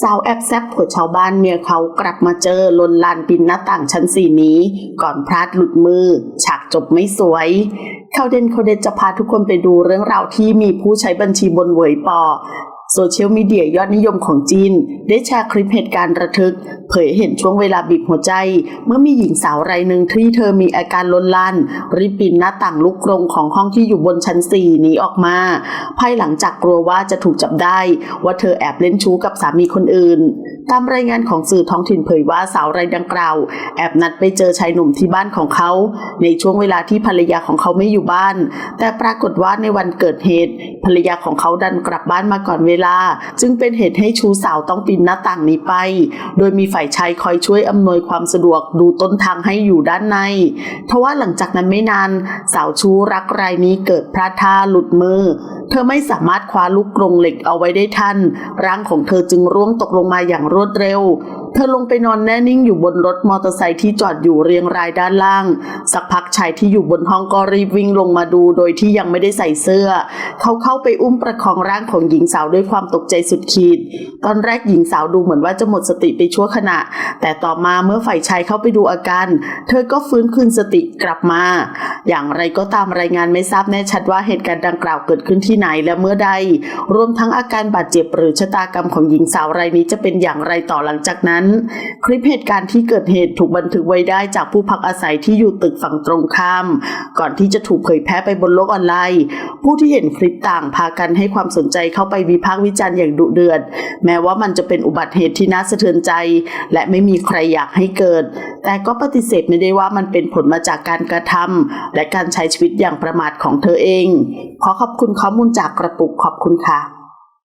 สาวแอบแซบผัวชาวบ้านเมียเขากลับมาเจอลนลานปินหน้าต่างชั้นสี่นี้ ก่อนพลาดหลุดมือ ฉากจบไม่สวยข่าวเด่นข่าวเด็ดจะพาทุกคนไปดูเรื่องราวที่มีผู้ใช้บัญชีบนเวยปอ โซเชียลมีเดียยอดนิยมของจีน ได้แชร์คลิปเหตุการณ์ระทึก เผยเห็นช่วงเวลาบีบหัวใจ เมื่อมีหญิงสาวรายหนึ่งที่เธอมีอาการลนลานรีบปีนหน้าต่างลุกลงของห้องที่อยู่บนชั้นสี่หนีออกมา ภายหลังจากกลัวว่าจะถูกจับได้ ว่าเธอแอบเล่นชู้กับสามีคนอื่น ตามรายงานของสื่อท้องถิ่นเผยว่าสาวรายดังกล่าว แอบนัดไปเจอชายหนุ่มที่บ้านของเขา ในช่วงเวลาที่ภรรยาของเขาไม่อยู่บ้าน แต่ปรากฏว่าในวันเกิดเหตุ ภรรยาของเขาดันกลับบ้านมาก่อนเวลา จึงเป็นเหตุให้ชูสาวต้องปีนหน้าต่างหนี้ไป โดยมีฝ่ายชายคอยช่วยอำนวยความสะดวกดูต้นทางให้อยู่ด้านในทว่าหลังจากนั้นไม่นาน สาวชูรักรายนี้เกิดพลาดท่าหลุดมือ เธอไม่สามารถคว้าลูกกรงเหล็กเอาไว้ได้ทัน ร่างของเธอจึงร่วงตกลงมาอย่างรวดเร็ว เธอลงไปนอนแน่นิ่งอยู่บนรถมอเตอร์ไซค์ที่จอดอยู่เรียงรายด้านล่าง สักพักชายที่อยู่บนห้องก็รีบวิ่งลงมาดูโดยที่ยังไม่ได้ใส่เสื้อ เขาเข้าไปอุ้มประคองร่างของหญิงสาวด้วยความตกใจสุดขีด ตอนแรกหญิงสาวดูเหมือนว่าจะหมดสติไปชั่วขณะ แต่ต่อมาเมื่อฝ่ายชายเข้าไปดูอาการ เธอก็ฟื้นคืนสติกลับมา อย่างไรก็ตามรายงานไม่ทราบแน่ชัดว่าเหตุการณ์ดังกล่าวเกิดขึ้นที่ไหนและเมื่อใด รวมทั้งอาการบาดเจ็บหรือชะตากรรมของหญิงสาวรายนี้จะเป็นอย่างไรต่อหลังจากนั้น คลิปเหตุการณ์ที่เกิดเหตุถูกบันทึกไว้ได้จากผู้พักอาศัยที่อยู่ตึกฝั่งตรงข้าม ก่อนที่จะถูกเผยแพร่ไปบนโลกออนไลน์ ผู้ที่เห็นคลิปต่างพากันให้ความสนใจเข้าไปวิพากษ์วิจารณ์อย่างดุเดือด แม้ว่ามันจะเป็นอุบัติเหตุที่น่าสะเทือนใจ และไม่มีใครอยากให้เกิด แต่ก็ปฏิเสธไม่ได้ว่ามันเป็นผลมาจากการกระทำและการใช้ชีวิตอย่างประมาทของเธอเอง ขอขอบคุณข้อมูลจากกระปุกขอบคุณค่ะ